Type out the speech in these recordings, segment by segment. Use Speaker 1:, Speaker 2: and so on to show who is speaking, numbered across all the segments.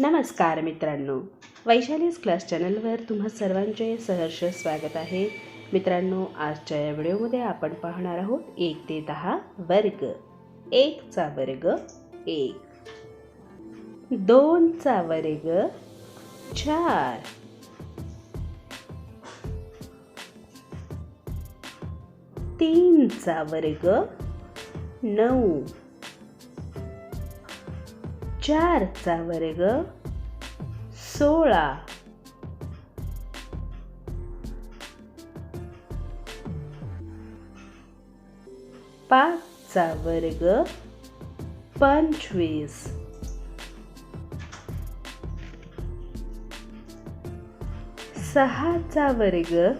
Speaker 1: नमस्कार मित्रांनो. वैशालीज क्लास चॅनलवर तुम्हा सर्वांचे सहर्ष स्वागत आहे. मित्रांनो आजच्या या व्हिडिओमध्ये आपण पाहणार आहोत एक ते दहा वर्ग. एकचा वर्ग एक. दोनचा वर्ग चार. तीनचा वर्ग नऊ. चारचा वर्ग सोळा. पाचचा वर्ग पंचवीस. सहाचा वर्ग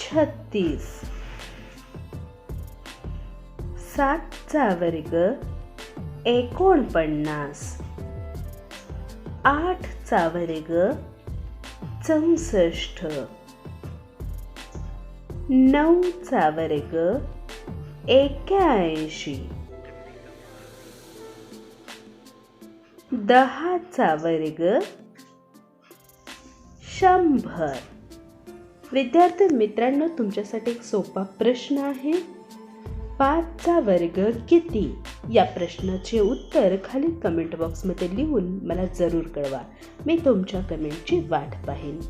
Speaker 1: छत्तीस. सातचा वर्ग एकोणपन्नास. आठचा वर्ग चौसष्ट. नऊचा वर्ग एक्याऐंशी. दहाचा वर्ग शंभर. विद्यार्थी मित्रांनो तुमच्यासाठी एक सोपा प्रश्न आहे. पाचचा वर्ग किती? या प्रश्नाचे उत्तर खाली कमेंट बॉक्समध्ये लिहून मला जरूर कळवा. मी तुमच्या कमेंटची वाट पाहीन.